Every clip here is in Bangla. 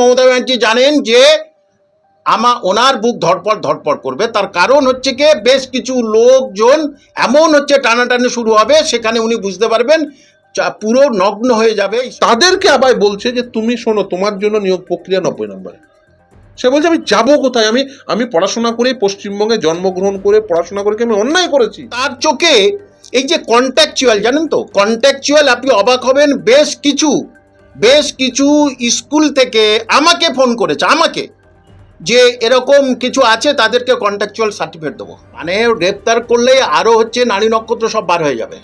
মমতা ব্যানার্জি জানেন যে আমা ওনার বুক ধরপড় ধরপড় করবে। তার কারণ হচ্ছে কি? বেশ কিছু লোকজন এমন হচ্ছে টানাটানি শুরু হবে সেখানে উনি বুঝতে পারবেন পুরো নগ্ন হয়ে যাবে। তাদেরকে আবার বলছে যে তুমি শোনো তোমার জন্য নিয়োগ প্রক্রিয়া নব্বই নম্বরে। সে বলছে আমি যাব কোথায়? আমি আমি পড়াশোনা করে পশ্চিমবঙ্গে জন্মগ্রহণ করে পড়াশোনা করে আমি অন্যায় করেছি? তার চোখে এই যে কন্ট্যাকচুয়াল জানেন তো? কন্ট্যাকচুয়াল আপনি অবাক হবেন বেশ কিছু বেশ কিছু স্কুল থেকে আমাকে ফোন করেছে, আমাকে, যে এরকম কিছু আছে তাদেরকে কন্ট্যাকচুয়াল সার্টিফিকেট দেবো। মানে গ্রেপ্তার করলে আরও হচ্ছে নারী নক্ষত্র সব বার হয়ে যাবে।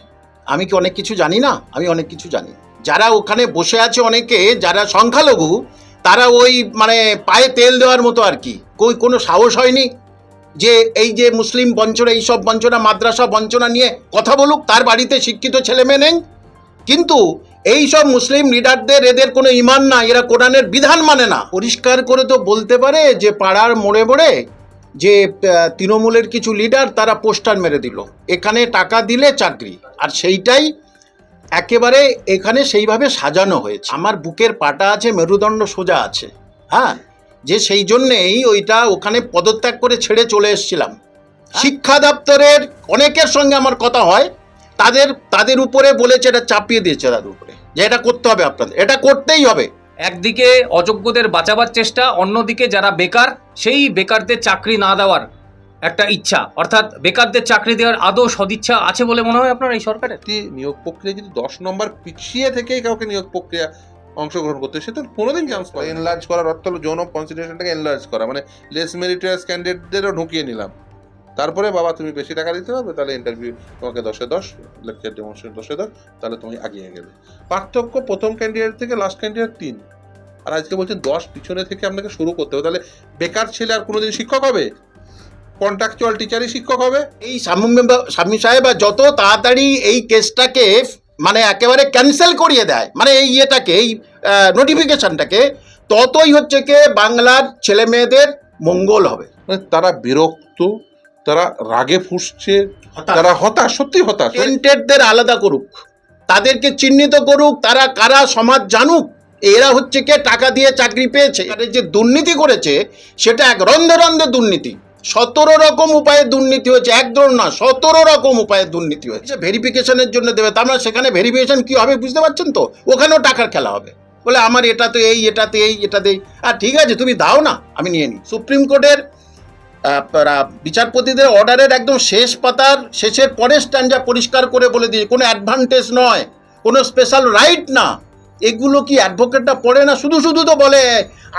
আমি কি অনেক কিছু জানি না? আমি অনেক কিছু জানি। যারা ওখানে বসে আছে অনেকে, যারা সংখ্যালঘু, তারা ওই মানে পায়ে তেল দেওয়ার মতো আর কি। কই, কোনো সাহস হয়নি যে এই যে মুসলিম বঞ্চনা এইসব বঞ্চনা, মাদ্রাসা বঞ্চনা নিয়ে কথা বলুক, তার বাড়িতে শিক্ষিত ছেলে মেয়ে নেই। কিন্তু এই সব মুসলিম লিডারদের এদের কোনো ইমান না এরা কোরআনের বিধান মানে না। পরিষ্কার করে তো বলতে পারে যে পাড়ার মোড়ে মোড়ে যে তৃণমূলের কিছু লিডার তারা পোস্টার মেরে দিল। এখানে টাকা দিলে চাকরি। আর সেইটাই একেবারে এখানে সেইভাবে সাজানো হয়েছে। আমার বুকের পাটা আছে মেরুদণ্ড সোজা আছে। হ্যাঁ যে সেই জন্যেই ওইটা ওখানে পদত্যাগ করে ছেড়ে চলে এসেছিলাম। শিক্ষা দপ্তরের অনেকের সঙ্গে আমার কথা হয়। তাদের তাদের উপরে বলেছে এটা চাপিয়ে দিয়েছে তাদের উপরে। যে এটা করতে হবে আপনাদের। এটা করতেই হবে। একদিকে অযোগ্যদের বাঁচাবার চেষ্টা অন্যদিকে যারা বেকার সেই বেকারদের চাকরি না দেওয়ার একটা ইচ্ছা। অর্থাৎ বেকারদের চাকরি দেওয়ার আদৌ সদিচ্ছা আছে বলে মনে হয় আপনার এই সরকারের? একটি নিয়োগ প্রক্রিয়া যদি দশ নম্বর পিছিয়ে থেকেই কাউকে নিয়োগ প্রক্রিয়া অংশগ্রহণ করতে সে তো কোনোদিন চান্স পায় এনলার্জ করার অর্থ হলো যৌন কনসিডারেশনটাকে এনলার্জ করা মানে লেস মেরিটারিয়াস ক্যান্ডিডেটদেরও ঢুকিয়ে নিলাম। তারপরে বাবা তুমি বেশি টাকা দিতে পারবে তাহলে ইন্টারভিউ তোমাকে দশে দশ লেকচার ডেমনস্ট্রেশন দশে দশ তাহলে তুমি আগিয়ে গেলে। পার্থক্য প্রথম ক্যান্ডিডেট থেকে লাস্ট ক্যান্ডিডেট তিন। আর আজকে বলছেন দশ পিছনে থেকে আপনাকে শুরু করতে হবে। তাহলে বেকার ছেলে আর কোনোদিন শিক্ষক হবে? কন্ট্রাকচুয়াল টিচারই শিক্ষক হবে? এই মেম্বার- শামীম সাহেব আর যত তাড়াতাড়ি এই কেসটাকে মানে একেবারে ক্যান্সেল করিয়ে দেয় মানে এই ইয়েটাকে এই নোটিফিকেশনটাকে ততই হচ্ছে কি বাংলার ছেলে মেয়েদের মঙ্গল হবে। মানে তারা বিরক্ত তারা রাগে ফুসছে তারা হতাশ সত্যি হতাশ। টেন্টেডদের আলাদা করুক। তাদেরকে চিহ্নিত করুক তারা কারা সমাজ জানুক এরা হচ্ছে কে টাকা দিয়ে চাকরি পেয়েছে। আর যে দুর্নীতি করেছে সেটা এক রন্ধে রন্ধে দুর্নীতি। সতেরো রকম উপায়ে দুর্নীতি হয়েছে এক ধরুন না সতেরো রকম উপায়ে দুর্নীতি হয়েছে। ভেরিফিকেশনের জন্য দেবে তার মানে সেখানে ভেরিফিকেশন কি হবে বুঝতে পারছেন তো? ওখানেও টাকার খেলা হবে। বলে আমার এটা তো এই এটাতে এই এটাতে এই। আর ঠিক আছে তুমি দাও না আমি নিয়ে নিই। সুপ্রিম কোর্টের বিচারপতিদের অর্ডারের একদম শেষ পাতার, শেষের পরের স্ট্যান্ডা পরিষ্কার করে বলে দিয়ে, কোনো অ্যাডভান্টেজ নয়, কোনো স্পেশাল রাইট না। এগুলো কি অ্যাডভোকেটটা পড়ে না? শুধু শুধু তো বলে,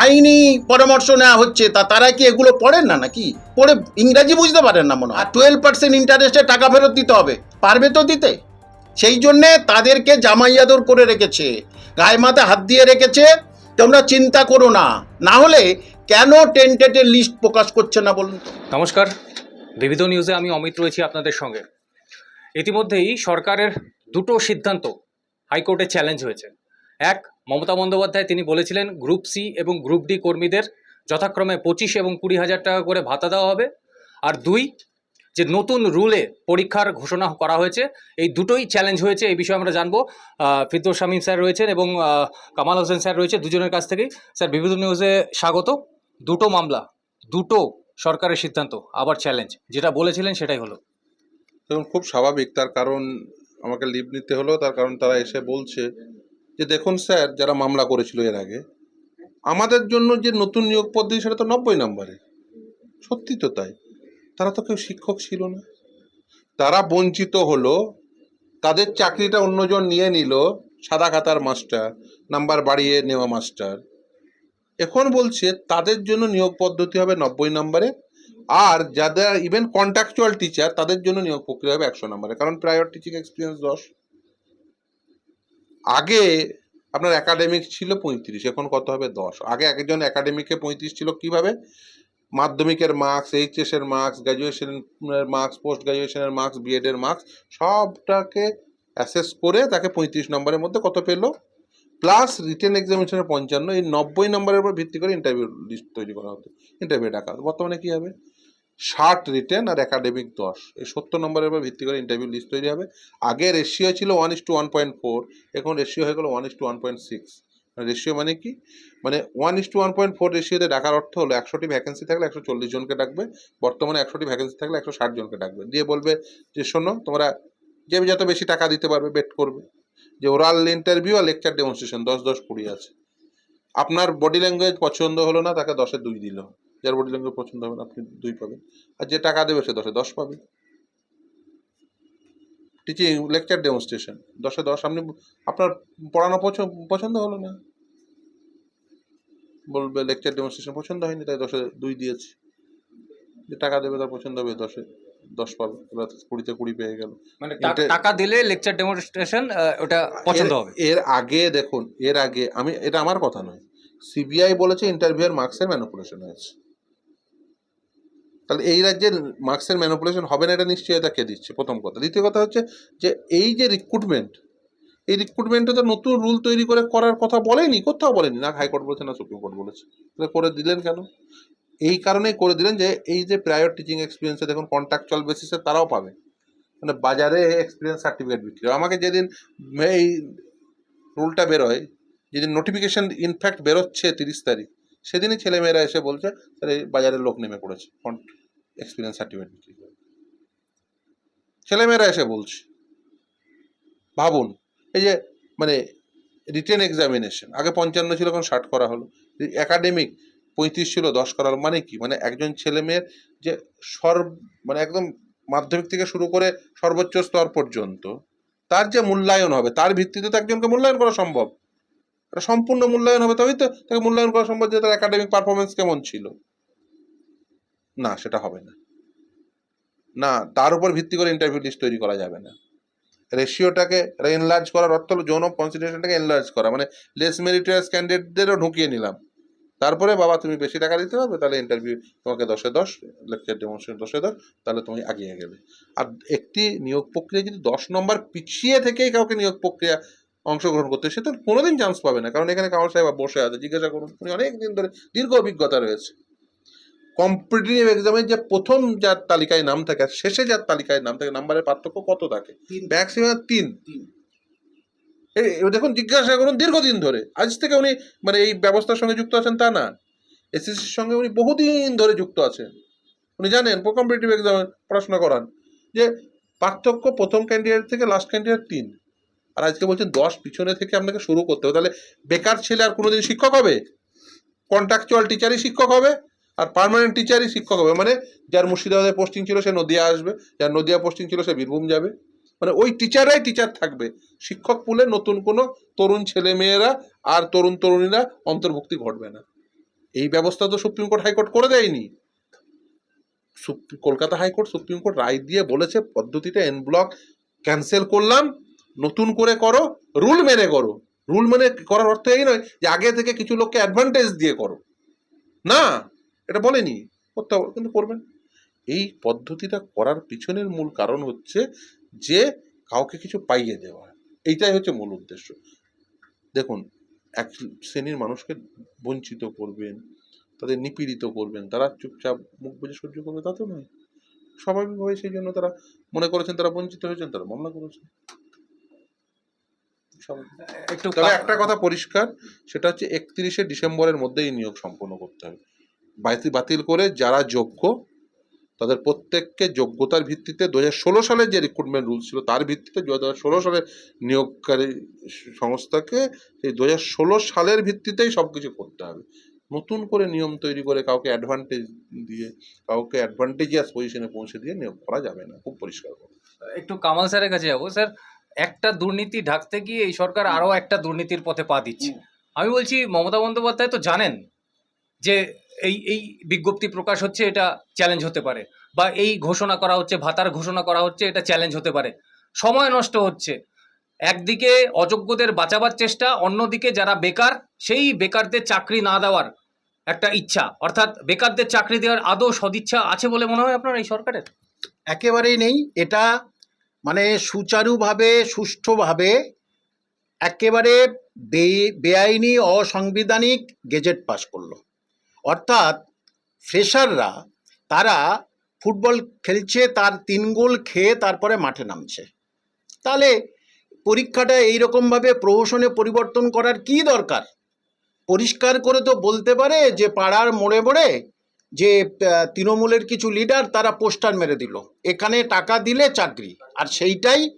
আইনি পরামর্শ নেওয়া হচ্ছে। তা তারা কি এগুলো পড়েন না নাকি? পড়ে ইংরাজি বুঝতে পারেন না মনে হয়। আর টুয়েলভ পার্সেন্ট ইন্টারেস্টে টাকা ফেরত দিতে হবে। পারবে তো দিতে? সেই জন্যে তাদেরকে জামাইয়াদর করে রেখেছে। গায়ে মাথা হাত দিয়ে রেখেছে, তোমরা চিন্তা করো না। না হলে কেন টেন্টেটের লিস্ট প্রকাশ করছে না বলুন নমস্কার বিবিধ নিউজে আমি অমিত রয়েছি আপনাদের সঙ্গে। ইতিমধ্যেই সরকারের দুটো সিদ্ধান্ত হাইকোর্টে চ্যালেঞ্জ হয়েছে। এক মমতা বন্দ্যোপাধ্যায় তিনি বলেছিলেন গ্রুপ সি এবং গ্রুপ ডি কর্মীদের যথাক্রমে পঁচিশ এবং কুড়ি হাজার টাকা করে ভাতা দেওয়া হবে। আর দুই যে নতুন রুলে পরীক্ষার ঘোষণা করা হয়েছে এই দুটোই চ্যালেঞ্জ হয়েছে এই বিষয়ে আমরা জানব। আহ, শামীম স্যার রয়েছেন এবং কামাল হোসেন স্যার রয়েছে দুজনের কাছ থেকেই। স্যার বিবিধ নিউজে স্বাগত দুটো মামলা, দুটো সরকারের সিদ্ধান্ত, আবার চ্যালেঞ্জ যেটা বলেছিলেন সেটাই হলো। দেখুন, খুব স্বাভাবিক, তার কারণ আমাকে লিভ নিতে হলো, তার কারণ তারা এসে বলছে যে, দেখুন স্যার, যারা মামলা করেছিল এর আগে, আমাদের জন্য যে নতুন নিয়োগ পদ্ধতি, সেটা তো নব্বই নম্বরে। সত্যি তো তাই। তারা তো কেউ শিক্ষক ছিল না। তারা বঞ্চিত হলো, তাদের চাকরিটা অন্যজন নিয়ে নিল, সাদা খাতার মাস্টার নাম্বার বাড়িয়ে নেওয়া মাস্টার এখন বলছে তাদের জন্য নিয়োগ পদ্ধতি হবে নব্বই নম্বরে, আর যাদের ইভেন কন্ট্রাকচুয়াল টিচার তাদের জন্য নিয়োগ প্রক্রিয়া হবে একশো নম্বরে, কারণ প্রায়র টিচিং এক্সপিরিয়েন্স দশ। আগে আপনার একাডেমিক ছিল পঁয়ত্রিশ, এখন কত হবে দশ। আগে একজন একাডেমিকে পঁয়ত্রিশ ছিল কীভাবে? মাধ্যমিকের মার্কস এইচএস এর মার্কস গ্র্যাজুয়েশনের মার্কস পোস্ট গ্র্যাজুয়েশনের মার্কস বিএড এর মার্কস সবটাকে অ্যাসেস করে তাকে পঁয়ত্রিশ নম্বরের মধ্যে কত পেল? প্লাস রিটেন এক্সামিনেশনের পঞ্চান্ন, এই নব্বই নম্বরের উপর ভিত্তি করে ইন্টারভিউ লিস্ট তৈরি করা হতো। ইন্টারভিউ ডাকা হতো। বর্তমানে কী হবে? ষাট রিটেন আর একাডেমিক দশ। এই সত্তর নম্বরের উপর ভিত্তি করে ইন্টারভিউ লিস্ট তৈরি হবে। আগে রেশিও ছিল one is two one point four এখন রেশিও হয়ে গেলো one is two one point six ratio মানে কি? মানে one is two one point four রেশিওতে ডাকার অর্থ হলো একশোটি ভ্যাকেন্সি থাকলে একশো চল্লিশ জনকে ডাকবে, বর্তমানে একশোটি ভ্যাকেন্সি থাকলে একশো ষাট জনকে ডাকবে। দিয়ে বলবে যে, শোনো, তোমরা যে যত বেশি টাকা দিতে পারবে বেট করবে। যে ওরাল ইন্টারভিউ আর লেকচার ডেমনস্ট্রেশন দশ দশ কুড়ি আছে। আপনার বডি ল্যাঙ্গুয়েজ পছন্দ হলো না, তাকে দশে দুই দিল। যার বডি ল্যাঙ্গুয়েজ পছন্দ হবে না, আপনি দুই পাবেন। আর যে টাকা দেবে, সে দশে দশ পাবে। টিচিং লেকচার ডেমনস্ট্রেশন দশে দশ। আপনি আপনার পড়ানো পছ- পছন্দ হলো না। বলবে লেকচার ডেমনস্ট্রেশন পছন্দ হয়নি, তাই দশে দুই দিয়েছি। যে টাকা দেবে, তার পছন্দ হবে দশে দশ পাবে কুড়িতে কুড়ি পেয়ে গেল। মানে টাকা দিলে লেকচার ডেমনস্ট্রেশন ওটা পছন্দ এর- হবে। এর আগে দেখুন এর আগে আমি এটা আমার কথা নয়। সিবিআই বলেছে ইন্টারভিউয়ের মার্কসের ম্যানুপুলেশন হয়েছে। তাহলে এই রাজ্যের মার্কসের ম্যানিপুলেশন হবে না এটা নিশ্চয়তা কে দিচ্ছে? প্রথম কথা। দ্বিতীয় কথা হচ্ছে যে এই যে রিক্রুটমেন্ট এই রিক্রুটমেন্টে তো নতুন রুল তৈরি করে করার কথা বলেনি কোথাও বলেনি। না হাইকোর্ট বলেছে না সুপ্রিম কোর্ট বলেছে। তাহলে করে দিলেন কেন? এই কারণেই করে দিলেন যে এই যে প্রায়র টিচিং এক্সপিরিয়েন্সে দেখুন কন্ট্রাকচুয়াল বেসিসে তারাও পাবে। মানে বাজারে এক্সপিরিয়েন্স সার্টিফিকেট বিক্রি হয়। আমাকে যেদিন এই রুলটা বেরোয়, যেদিন নোটিফিকেশন ইনফ্যাক্ট বেরোচ্ছে তিরিশ তারিখ, সেদিনই ছেলেমেয়েরা এসে বলছে তাহলে বাজারের লোক নেমে পড়েছে এক্সপিরিয়েন্স সার্টিফিকেট বিক্রি করে ছেলেমেয়েরা এসে বলছে, ভাবুন, এই যে মানে রিটেন এক্সামিনেশন আগে পঞ্চান্ন ছিল, এখন ষাট করা হলো। একাডেমিক পঁয়ত্রিশ ছিল, দশ করার মানে কি? মানে একজন ছেলে মেয়ের যে সর্ব মানে একদম মাধ্যমিক থেকে শুরু করে সর্বোচ্চ স্তর পর্যন্ত তার যে মূল্যায়ন হবে, তার ভিত্তিতে তো একজনকে মূল্যায়ন করা সম্ভব। এটা সম্পূর্ণ মূল্যায়ন হবে, তবেই তো তাকে মূল্যায়ন করা সম্ভব যে তার একাডেমিক পারফরমেন্স কেমন ছিল। না, সেটা হবে না। না, তার উপর ভিত্তি করে ইন্টারভিউ লিস্ট তৈরি করা যাবে না। রেশিওটাকে এনলার্জ করার অর্থ হলো অফ কনসিডারেশনটাকে এনলার্জ করা। মানে লেস মেরিটোরিয়াস ক্যান্ডিডেটদেরও ঢুকিয়ে নিলাম। তারপরে বাবা তুমি বেশি টাকা দিতে পারবে তাহলে ইন্টারভিউ তোমাকে দশে দশ লেকচার ডেমনস্ট্রেশন দশে দশ তাহলে তুমি এগিয়ে গেলে। আর একটি নিয়োগ প্রক্রিয়া যদি দশ নম্বর পিছিয়ে থেকেই কাউকে নিয়োগ প্রক্রিয়া অংশগ্রহণ করতে সে তো কোনোদিন চান্স পাবে না। কারণ এখানে কামাল সাহেব বসে আছে জিজ্ঞাসা করুন উনি অনেক দিন ধরে দীর্ঘ অভিজ্ঞতা রয়েছে। কম্পিটিটিভ এক্সামে যে প্রথম যার তালিকায় নাম থাকে আর শেষে যার তালিকায় নাম থাকে নাম্বারের পার্থক্য কত থাকে? ম্যাক্সিমাম তিন। দেখুন, জিজ্ঞাসা করুন, দীর্ঘদিন ধরে, আজ থেকে উনি মানে এই ব্যবস্থার সঙ্গে যুক্ত আছেন তা না এসএসসির সঙ্গে উনি বহুদিন ধরে যুক্ত আছেন। উনি জানেন কম্পিটিটিভ এক্সামে পড়াশোনা করান, যে পার্থক্য প্রথম ক্যান্ডিডেট থেকে লাস্ট ক্যান্ডিডেট তিন। আর আজকে বলছেন, দশ পিছনে থেকে আপনাকে শুরু করতে হবে। তাহলে বেকার ছেলে আর কোনোদিন শিক্ষক হবে? কন্ট্রাকচুয়াল টিচারই শিক্ষক হবে, আর পার্মানেন্ট টিচারই শিক্ষক হবে। মানে যার মুর্শিদাবাদে পোস্টিং ছিল, সে নদিয়া আসবে, যার নদিয়া পোস্টিং ছিল, সে বীরভূম যাবে। মানে ওই টিচাররাই টিচার থাকবে। শিক্ষক পুলে নতুন কোনো তরুণ ছেলে মেয়েরা আর তরুণ তরুণীরা অন্তর্ভুক্তি ঘটবে না। এই ব্যবস্থা তো সুপ্রিম কোর্ট হাইকোর্ট করে দেয়নি। Kolkata high court, Supreme Court রায় দিয়ে বলেছে, পদ্ধতিটা এন ব্লক ক্যান্সেল করলাম, নতুন করে করো রুল মেনে করো। রুল মেনে করার অর্থ এই নয় যে আগে থেকে কিছু লোককে অ্যাডভান্টেজ দিয়ে করো। না, এটা বলেনি, করতে হবে, কিন্তু করবেন। এই পদ্ধতিটা করার পিছনের মূল কারণ হচ্ছে যে কাউকে কিছু পাইয়ে দেওয়া এইটাই হচ্ছে মূল উদ্দেশ্য। দেখুন এক শ্রেণির মানুষকে বঞ্চিত করবেন তাদের নিপীড়িত করবেন তারা চুপচাপ মুখ বুঝে সহ্য করবে তা তো নয়। স্বাভাবিকভাবে সেই জন্য তারা মনে করেছেন তারা বঞ্চিত হয়েছেন তারা মামলা করেছেন। একটু তবে একটা কথা পরিষ্কার সেটা হচ্ছে একত্রিশে ডিসেম্বরের মধ্যেই নিয়োগ সম্পন্ন করতে হবে। বাতিল করে যারা যোগ্য তাদের প্রত্যেককে যোগ্যতার ভিত্তিতে দু হাজার ষোলো সালের যে রিক্রুটমেন্ট রুল ছিল তার ভিত্তিতে দু হাজার ষোলো সালের নিয়োগকারী সংস্থাকে সেই দু হাজার ষোলো সালের ভিত্তিতেই সব কিছু করতে হবে। নতুন করে নিয়ম তৈরি করে কাউকে অ্যাডভান্টেজ দিয়ে কাউকে অ্যাডভান্টেজিয়াস পজিশনে পৌঁছে দিয়ে নিয়োগ করা যাবে না। খুব পরিষ্কার। একটু কামাল স্যারের কাছে যাব। স্যার একটা দুর্নীতি ঢাকতে গিয়ে এই সরকার আরও একটা দুর্নীতির পথে পা দিচ্ছে। আমি বলছি মমতা বন্দ্যোপাধ্যায় তো জানেন যে এই এই বিজ্ঞপ্তি প্রকাশ হচ্ছে এটা চ্যালেঞ্জ হতে পারে বা এই ঘোষণা করা হচ্ছে, ভাতার ঘোষণা করা হচ্ছে, এটা চ্যালেঞ্জ হতে পারে। সময় নষ্ট হচ্ছে। একদিকে অযোগ্যদের বাঁচাবার চেষ্টা, অন্যদিকে যারা বেকার, সেই বেকারদের চাকরি না দেওয়ার একটা ইচ্ছা। অর্থাৎ বেকারদের চাকরি দেওয়ার আদৌ সদিচ্ছা আছে বলে মনে হয় আপনার এই সরকারের? একেবারেই নেই। এটা মানে সুচারুভাবে, সুষ্ঠুভাবে, একেবারে বেআইনি, অসাংবিধানিক গেজেট পাস করল। অর্থাৎ ফ্রেশাররা, তারা ফুটবল খেলছে, তার তিন গোল খেয়ে তারপরে মাঠে নামছে। তাহলে পরীক্ষাটা এইরকমভাবে প্রহসনে পরিবর্তন করার কি দরকার? পরিষ্কার করে তো বলতে পারে যে, পাড়ার মোড়ে মোড়ে যে তৃণমূলের কিছু লিডার, তারা পোস্টার মেরে দিল। এখানে টাকা দিলে চাকরি। আর সেইটাই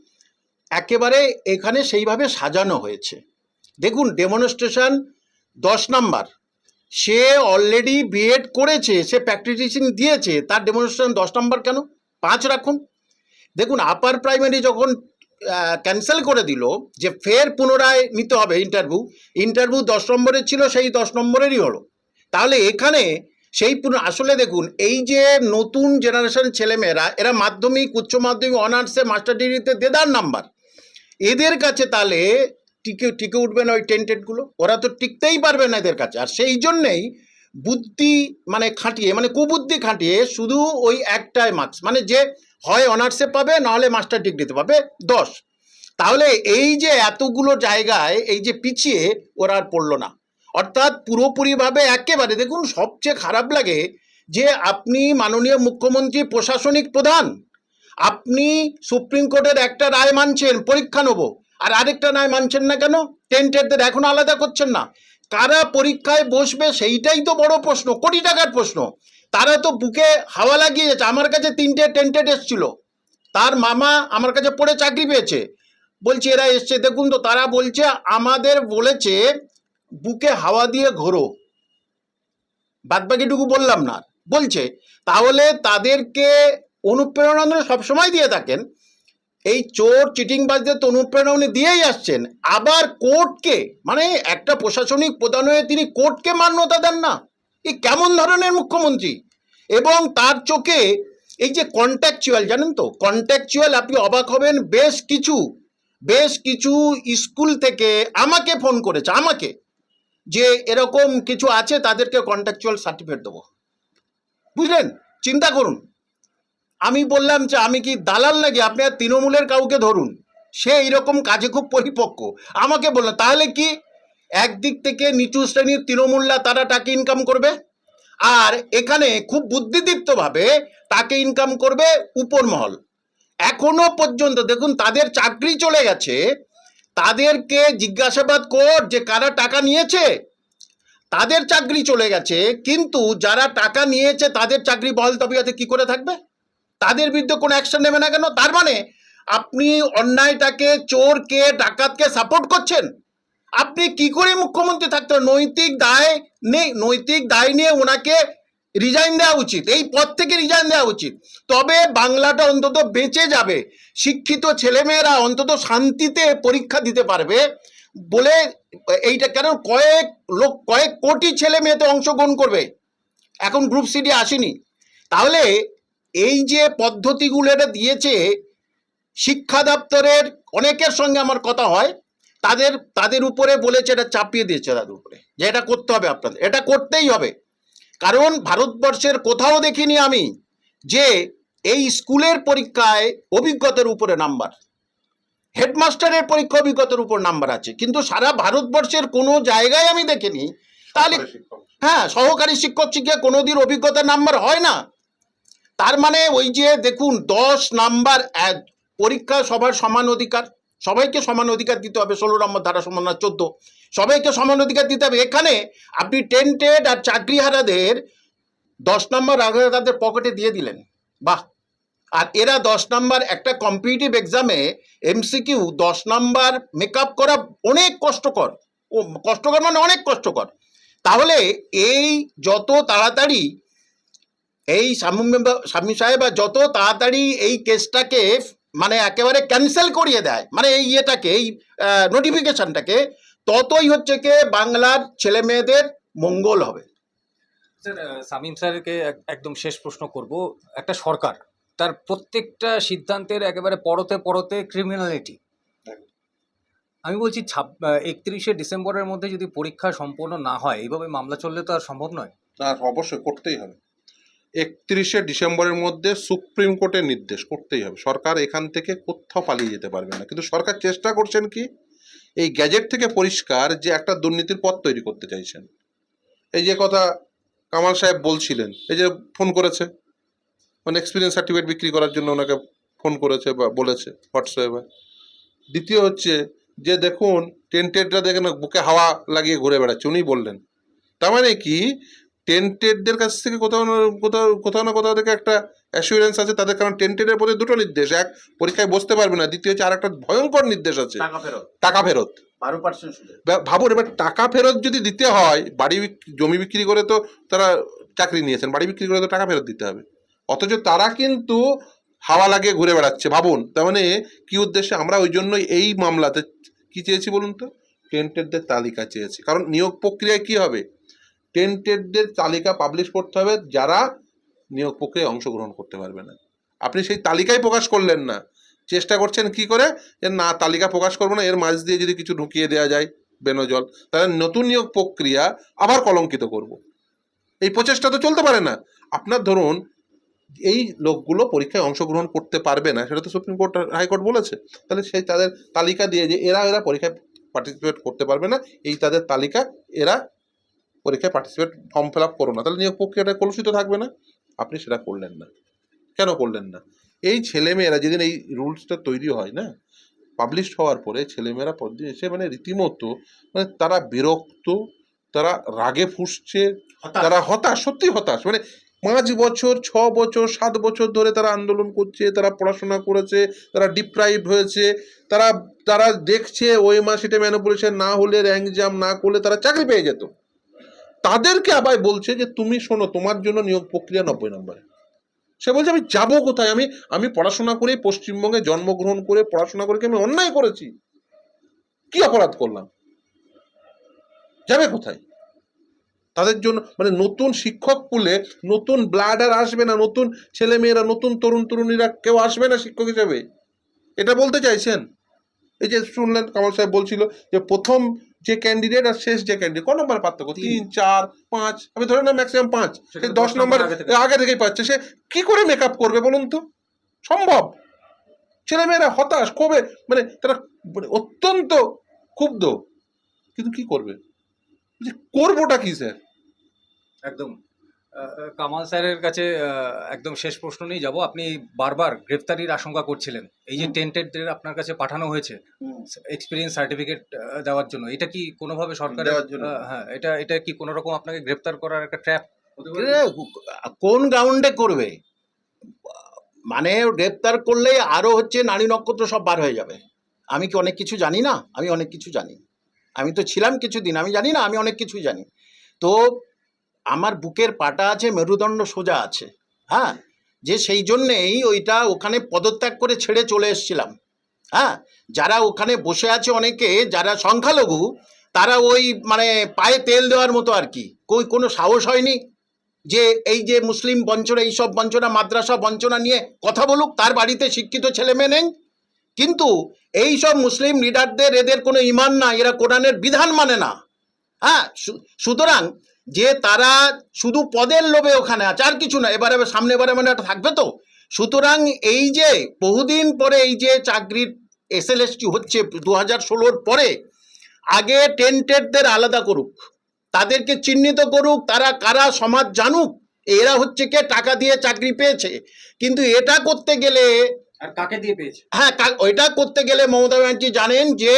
একেবারে এখানে সেইভাবে সাজানো হয়েছে। দেখুন ডেমনস্ট্রেশন দশ নাম্বার। সে অলরেডি বিএড করেছে, সে প্র্যাকটিসিং দিয়েছে, তার ডেমনস্ট্রেশন দশ নম্বর কেন? পাঁচ রাখুন। দেখুন আপার প্রাইমারি যখন ক্যান্সেল করে দিল, যে ফের পুনরায় নিতে হবে ইন্টারভিউ ইন্টারভিউ দশ নম্বরের ছিল, সেই দশ নম্বরেরই হলো। তাহলে এখানে সেই আসলে দেখুন, এই যে নতুন জেনারেশন ছেলেমেয়েরা, এরা মাধ্যমিক, উচ্চ মাধ্যমিক অনার্সে মাস্টার ডিগ্রিতে দেদার নাম্বার এদের কাছে তাহলে টিকে টিকে উঠবে না ওই টেন্টেডগুলো ওরা তো টিকতেই পারবে না এদের কাছে। আর সেই জন্যেই বুদ্ধি মানে খাটিয়ে মানে কুবুদ্ধি খাটিয়ে শুধু ওই একটাই মার্কস মানে যে হয় অনার্সে পাবে, নাহলে মাস্টার ডিগ্রিতে পাবে, দশ। তাহলে এই যে এতগুলো জায়গায়, এই যে পিছিয়ে ওরা আর পড়ল না। অর্থাৎ পুরোপুরিভাবে একেবারে দেখুন, সবচেয়ে খারাপ লাগে যে আপনি মাননীয় মুখ্যমন্ত্রী প্রশাসনিক প্রধান। আপনি সুপ্রিম কোর্টের একটা রায় মানছেন, পরীক্ষা নেব। আর আরেকটা রায় মানছেন না কেন? টেন্টেডদের এখন আলাদা করছেন না। কারা পরীক্ষায় বসবে সেইটাই তো বড় প্রশ্ন, কোটি টাকার প্রশ্ন। তারা তো বুকে হাওয়া লাগিয়ে যাচ্ছে আমার কাছে তিনটে টেন্টেড এসছিল। তার মামা আমার কাছে পড়ে চাকরি পেয়েছে। বলছি, এরা এসছে। দেখুন তো, তারা বলছে, আমাদের বলেছে, বুকে হাওয়া দিয়ে ঘোরো। বাদবাকিটুকু বললাম না। বলছে, তাহলে তাদেরকে অনুপ্রেরণা সবসময় দিয়ে থাকেন। এই চোর, চিটিংবাজদের তো অনুপ্রেরণা উনি দিয়েই আসছেন। আবার কোর্টকে মানে একটা প্রশাসনিক প্রধান হয়ে তিনি কোর্টকে মান্যতা দেন না। এই কেমন ধরনের মুখ্যমন্ত্রী? এবং তার চোখে এই যে কন্ট্যাকচুয়াল জানেন তো? কন্ট্যাকচুয়াল আপনি অবাক হবেন, বেশ কিছু বেশ কিছু স্কুল থেকে আমাকে ফোন করেছে, আমাকে, যে এরকম কিছু আছে, তাদেরকে কন্ট্যাকচুয়াল সার্টিফিকেট দেবো। বুঝলেন? চিন্তা করুন। আমি বললাম যে, আমি কি দালাল নাকি? আপনি আর তৃণমূলের কাউকে ধরুন? সে এইরকম কাজে খুব পরিপক্ক। আমাকে বললেন তাহলে কি একদিক থেকে নিচু শ্রেণির তৃণমূলরা তারা টাকা ইনকাম করবে? আর এখানে খুব বুদ্ধিদীপ্তভাবে তাকে ইনকাম করবে উপর মহল। এখনও পর্যন্ত দেখুন, তাদের চাকরি চলে গেছে। তাদেরকে জিজ্ঞাসাবাদ কর যে কারা টাকা নিয়েছে, তাদের চাকরি চলে গেছে। কিন্তু যারা টাকা নিয়েছে, তাদের চাকরি বহাল তবিয়াতে কি করে থাকবে? তাদের বিরুদ্ধে কোনো অ্যাকশন নেবে না কেন? তার মানে আপনি অন্যায়টাকে, চোরকে, ডাকাতকে সাপোর্ট করছেন? আপনি কি করে মুখ্যমন্ত্রী থাকতে? নৈতিক দায় নেই, নৈতিক দায় নিয়ে ওনাকে রিজাইন দেওয়া উচিত। এই পদ থেকে রিজাইন দেওয়া উচিত। তবে বাংলাটা অন্তত বেঁচে যাবে। শিক্ষিত ছেলেমেয়েরা অন্তত শান্তিতে পরীক্ষা দিতে পারবে বলে এইটা কেন কয়েক লোক, কয়েক কোটি ছেলে মেয়েতে অংশগ্রহণ করবে? এখন গ্রুপ সিডি আসেনি। তাহলে এই যে পদ্ধতিগুলো এটা দিয়েছে শিক্ষা দপ্তরের অনেকের সঙ্গে আমার কথা হয় তাদের তাদের উপরে বলেছে এটা চাপিয়ে দিয়েছে তাদের উপরে যে এটা করতে হবে আপনাদের এটা করতেই হবে। কারণ ভারতবর্ষের কোথাও দেখিনি আমি যে এই স্কুলের পরীক্ষায় অভিজ্ঞতার উপরে নাম্বার হেডমাস্টারের পরীক্ষা অভিজ্ঞতার উপর নাম্বার আছে কিন্তু সারা ভারতবর্ষের কোনো জায়গায় আমি দেখিনি তাহলে হ্যাঁ সহকারী শিক্ষক শিক্ষা কোনোদিন অভিজ্ঞতার নাম্বার হয় না। তার মানে ওই যে দেখুন, দশ নাম্বার পরীক্ষা সবার সমান অধিকার। সবাইকে সমান অধিকার দিতে হবে, ষোলো নম্বর ধারা সমান চোদ্দ। সবাইকে সমান অধিকার দিতে হবে। এখানে আপনি টেন্টেড আর চাকরিহারাদের দশ নম্বর আগে তাদের পকেটে দিয়ে দিলেন। বাহ! আর এরা দশ নাম্বার একটা কম্পিটিটিভ এক্সামে এমসিকিউ দশ নাম্বার মেকআপ করা অনেক কষ্টকর। কষ্টকর মানে অনেক কষ্টকর। তাহলে এই যত তাড়াতাড়ি এই স্বামী মেম্বার- স্বামী সাহেব আর যত তাড়াতাড়ি এই কেসটাকে মানে একেবারে ক্যান্সেল করিয়ে দেয় মানে এই ইয়েটাকে এই নোটিফিকেশনটাকে ততই হচ্ছে কি বাংলার ছেলে মেয়েদের মঙ্গল হবে। স্যার শামীম স্যারকে একদম শেষ প্রশ্ন করব। একটা সরকার তার প্রত্যেকটা সিদ্ধান্তের একেবারে পরতে পরতে ক্রিমিনালিটি আমি বলছি একত্রিশে ডিসেম্বরের মধ্যে যদি পরীক্ষা সম্পূর্ণ না হয় এইভাবে মামলা চললে তো আর সম্ভব নয়। আর অবশ্যই করতেই হবে। একত্রিশে ডিসেম্বরের মধ্যে সুপ্রিম কোর্টের নির্দেশ করতেই হবে। সরকার এখান থেকে কোথাও পালিয়ে যেতে পারবে না। কিন্তু সরকার চেষ্টা করছেন কি? এই গ্যাজেট থেকে পরিষ্কার যে একটা দুর্নীতির পথ তৈরি করতে চাইছেন। এই যে কথা কামাল সাহেব বলছিলেন, এই যে ফোন করেছে। মানে এক্সপিরিয়েন্স সার্টিফিকেট বিক্রি করার জন্য ওনাকে ফোন করেছে বা বলেছে হোয়াটসঅ্যাপে। দ্বিতীয় হচ্ছে যে দেখুন, টেন্টেডরা দেখেন বুকে হাওয়া লাগিয়ে ঘুরে বেড়াচ্ছে। উনি বললেন। তার মানে কি? টেন্টেডদের কাছ থেকে কোথাও না কোথাও কোথাও না কোথাও থেকে একটা অ্যাসুরেন্স আছে তাদের কারণ টেন্টেডের প্রতি দুটো নির্দেশ। এক পরীক্ষায় বসতে পারবে না। দ্বিতীয় হচ্ছে আর একটা ভয়ঙ্কর নির্দেশ আছে। টাকা ফেরত। টাকা ফেরত। বারো পার্সেন্ট সুদে ভাবুন এবার টাকা ফেরত যদি দিতে হয় বাড়ি জমি বিক্রি করে তো তারা চাকরি নিয়েছেন বাড়ি বিক্রি করে তো টাকা ফেরত দিতে হবে। অথচ তারা কিন্তু হাওয়া লাগিয়ে ঘুরে বেড়াচ্ছে ভাবুন। তার মানে কি উদ্দেশ্যে আমরা ওই জন্যই এই মামলাতে কি চেয়েছি বলুন তো? টেন্টেডদের তালিকা চেয়েছি। কারণ নিয়োগ প্রক্রিয়ায় কি হবে? টেন্টেডদের তালিকা পাবলিশ করতে হবে যারা নিয়োগ প্রক্রিয়ায় অংশগ্রহণ করতে পারবে না। আপনি সেই তালিকাই প্রকাশ করলেন না। চেষ্টা করছেন কি করে? যে না, তালিকা প্রকাশ করব না, এর মাঝ দিয়ে যদি কিছু ঢুকিয়ে দেওয়া যায় বেনজল, তাহলে নতুন নিয়োগ প্রক্রিয়া আবার কলঙ্কিত করব। এই প্রচেষ্টা তো চলতে পারে না। আপনার ধরুন, এই লোকগুলো পরীক্ষায় অংশগ্রহণ করতে পারবে না, সেটা তো সুপ্রিম কোর্ট, হাইকোর্ট বলেছে। তাহলে সেই তাদের তালিকা দিয়ে যে এরা এরা পরীক্ষায় পার্টিসিপেট করতে পারবে না, এই তাদের তালিকা এরা পরীক্ষায় পার্টিসিপেট ফর্ম ফিল আপ করো না। তাহলে নিয়োগ প্রক্রিয়াটা কলুষিত থাকবে না। আপনি সেটা করলেন না। কেন করলেন না? এই ছেলেমেয়েরা যেদিন এই রুলসটা তৈরি হয় না পাবলিশ হওয়ার পরে ছেলেমেয়েরা এসে মানে রীতিমতো মানে তারা বিরক্ত তারা রাগে ফুসছে তারা হতাশ সত্যি হতাশ। মানে পাঁচ বছর ছ বছর সাত বছর ধরে তারা আন্দোলন করছে তারা পড়াশোনা করেছে তারা ডিপ্রাইভ হয়েছে তারা তারা দেখছে ওই মাসিটে ম্যানুপুলেশন না হলে র্যাঙ্ক জাম না করলে তারা চাকরি পেয়ে যেত। তাদেরকে আবার বলছে যে, তুমি শোনো, তোমার জন্য নিয়োগ প্রক্রিয়া নব্বই নম্বরে। সে বলছে, আমি যাব কোথায়? আমি আমি পড়াশোনা করে পশ্চিমবঙ্গে জন্মগ্রহণ করে পড়াশোনা করে আমি অন্যায় করেছি? কি অপরাধ করলাম? যাবে কোথায়? তাদের জন্য মানে নতুন শিক্ষক পুলে নতুন ব্লাড আর আসবে না, নতুন ছেলে মেয়েরা নতুন তরুণ তরুণীরা কেউ আসবে না শিক্ষক হিসেবে। এটা বলতে চাইছেন? এই যে শুনলেন কামাল সাহেব বলছিল যে, প্রথম যে ক্যান্ডিডেট আর শেষ যে ক্যান্ডিডেট কোন নম্বর পার্থক্য? তিন। চার পাঁচ। আমি ধরে না ম্যাক্সিমাম পাঁচ। সে দশ নম্বর আগে থেকেই পাচ্ছে। সে কি করে মেকআপ করবে বলুন তো? সম্ভব? ছেলেমেয়েরা হতাশ কবে মানে তারা মানে অত্যন্ত ক্ষুব্ধ। কিন্তু কি করবে? যে করবোটা কি স্যার? একদম। কামাল স্যারের কাছে একদম শেষ প্রশ্ন নিয়ে যাব। আপনি বারবার গ্রেফতারির আশঙ্কা করছিলেন। এই যে। টেন্টেডদের আপনার কাছে পাঠানো হয়েছে এক্সপিরিয়েন্স সার্টিফিকেট দেওয়ার জন্য এটা কি কোনোভাবে সরকার দেওয়ার জন্য। হ্যাঁ এটা এটা কি কোনো রকম আপনাকে গ্রেফতার করার একটা ট্র্যাপ কোন গ্রাউন্ডে করবে? মানে গ্রেপ্তার করলে আরও হচ্ছে নারী নক্ষত্র সব বার হয়ে যাবে। আমি কি অনেক কিছু জানি না? আমি অনেক কিছু জানি। আমি তো ছিলাম কিছুদিন আমি জানি না আমি অনেক কিছু জানি। তো আমার বুকের পাটা আছে, মেরুদণ্ড সোজা আছে। হ্যাঁ? যে সেই জন্যেই ওইটা ওখানে পদত্যাগ করে ছেড়ে চলে এসেছিলাম। হ্যাঁ? যারা ওখানে বসে আছে অনেকে, যারা সংখ্যালঘু, তারা ওই মানে পায়ে তেল দেওয়ার মতো আর কি। কই, কোনো সাহস হয়নি যে এই যে মুসলিম বঞ্চনা, এইসব বঞ্চনা, মাদ্রাসা বঞ্চনা নিয়ে কথা বলুক, তার বাড়িতে শিক্ষিত ছেলে মেয়ে নেই। কিন্তু এই সব মুসলিম লিডারদের এদের কোনো ইমান না এরা কোরআনের বিধান মানে না। হ্যাঁ? সুতরাং যে তারা শুধু পদের লোভে ওখানে আছে আর কিছু না এবারে সামনে এবারে মানে একটা থাকবে তো। সুতরাং এই যে বহুদিন পরে এই যে চাকরির এস এল এসএলএসটি হচ্ছে দু হাজার ষোলোর পরে আগে টেন্টেডদের আলাদা করুক তাদেরকে চিহ্নিত করুক তারা কারা সমাজ জানুক এরা হচ্ছে কে টাকা দিয়ে চাকরি পেয়েছে। কিন্তু এটা করতে গেলে আর কাকে দিয়ে পেয়েছে? হ্যাঁ ওইটা করতে গেলে মমতা ব্যানার্জি জানেন যে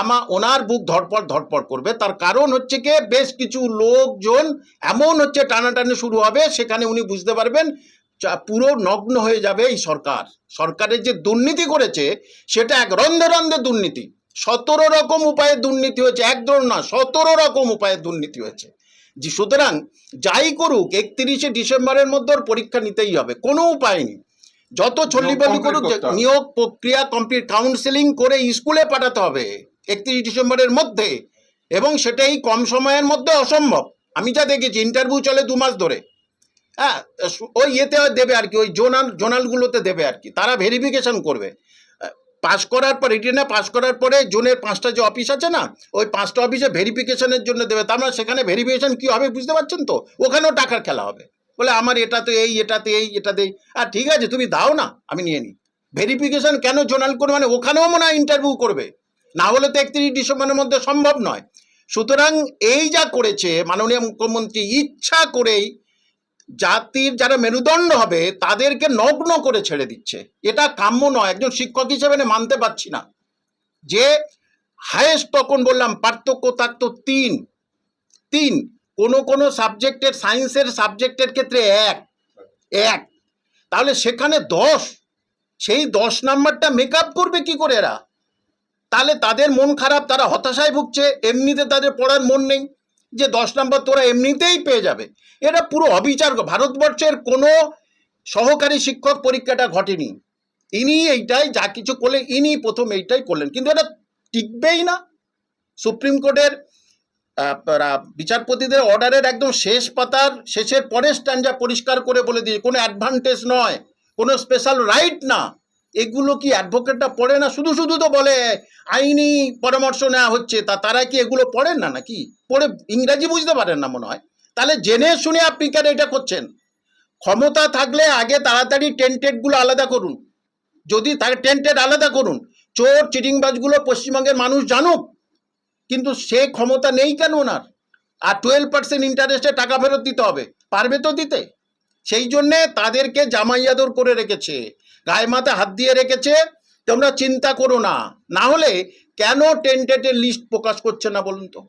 আমা ওনার বুক ধরপড় ধরপড় করবে। তার কারণ হচ্ছে কি? বেশ কিছু লোকজন এমন হচ্ছে টানাটানি শুরু হবে সেখানে উনি বুঝতে পারবেন পুরো নগ্ন হয়ে যাবে এই সরকার। সরকারের যে দুর্নীতি করেছে সেটা এক রন্ধে রন্ধে দুর্নীতি। সতেরো রকম উপায়ে দুর্নীতি হয়েছে একদম না সতেরো রকম উপায়ে দুর্নীতি হয়েছে। যে সুতরাং যাই করুক একত্রিশে ডিসেম্বরের মধ্যে ওর পরীক্ষা নিতেই হবে কোনো উপায় নেই। যত complete করুক নিয়োগ প্রক্রিয়া কমপ্লিট কাউন্সেলিং করে স্কুলে পাঠাতে হবে। একত্রিশ ডিসেম্বরের মধ্যে এবং সেটাই কম সময়ের মধ্যে অসম্ভব। আমি যা দেখেছি ইন্টারভিউ চলে দু মাস ধরে। হ্যাঁ ওই ইয়েতে দেবে আর কি, ওই জোনাল জোনালগুলোতে দেবে আর কি। তারা ভেরিফিকেশন করবে। পাস করার পর রিটেনে পাস করার পরে জোনের পাঁচটা যে অফিস আছে না, ওই পাঁচটা অফিসে ভেরিফিকেশনের জন্য দেবে। তার মানে সেখানে ভেরিফিকেশন কী হবে বুঝতে পারছেন তো? ওখানেও টাকার খেলা হবে। বলে আমার এটাতে এই এটাতে এই, এটাতে আর ঠিক আছে, তুমি দাও না, আমি নিয়ে নিই। ভেরিফিকেশন কেন জোনাল করবে? মানে ওখানেও মনে হয় ইন্টারভিউ করবে। না হলে তো একত্রিশ ডিসেম্বরের মধ্যে সম্ভব নয়। সুতরাং এই যা করেছে মাননীয় মুখ্যমন্ত্রী, ইচ্ছা করেই জাতির যারা মেরুদণ্ড হবে, তাদেরকে নগ্ন করে ছেড়ে দিচ্ছে। এটা কাম্য নয়, একজন শিক্ষক হিসেবে মানতে পারছি না। যে হায়েস্ট তখন বললাম, পার্থক্য থাকতো তিন। তিন, কোনো কোনো সাবজেক্টের সায়েন্সের সাবজেক্টের ক্ষেত্রে এক। এক। তাহলে সেখানে দশ। সেই দশ নাম্বারটা মেকআপ করবে কি করে এরা? তাহলে তাদের মন খারাপ, তারা হতাশায় ভুগছে, এমনিতে তাদের পড়ার মন নেই। যে দশ নম্বর তোরা এমনিতেই পেয়ে যাবে। এটা পুরো অবিচার। ভারতবর্ষের কোনো সহকারী শিক্ষক পরীক্ষাটা ঘটেনি। ইনি এইটাই, যা কিছু করলেন, ইনি প্রথম এইটাই করলেন। কিন্তু এটা টিকবেই না। সুপ্রিম কোর্টের বিচারপতিদের অর্ডারের একদম শেষ পাতার, শেষের পরের স্ট্যান্ডা পরিষ্কার করে বলে দিয়ে কোনো অ্যাডভান্টেজ নয়, কোনো স্পেশাল রাইট না। এগুলো কি অ্যাডভোকেটটা পড়ে না? শুধু শুধু তো বলে, আইনি পরামর্শ নেওয়া হচ্ছে। তা তারা কি এগুলো পড়েন না নাকি? পড়ে ইংরাজি বুঝতে পারেন না মনে হয়। তাহলে জেনে শুনে আপনি কেন এটা করছেন? ক্ষমতা থাকলে আগে তাড়াতাড়ি টেন্টেডগুলো আলাদা করুন। যদি থাকে টেন্টেড আলাদা করুন, চোর, চিটিংবাজগুলো পশ্চিমবঙ্গের মানুষ জানুক, কিন্তু সে ক্ষমতা নেই কেন ওনার? আর টুয়েলভ পার্সেন্ট ইন্টারেস্টে টাকা ফেরত দিতে হবে। পারবে তো দিতে? সেই জন্যে তাদেরকে জামাইয়াদর করে রেখেছে। গায়ে মাথা হাত দিয়ে রেখেছে, তোমরা চিন্তা করো না। না হলে কেন টেন্টেটের লিস্ট প্রকাশ করছে না বলুন তো?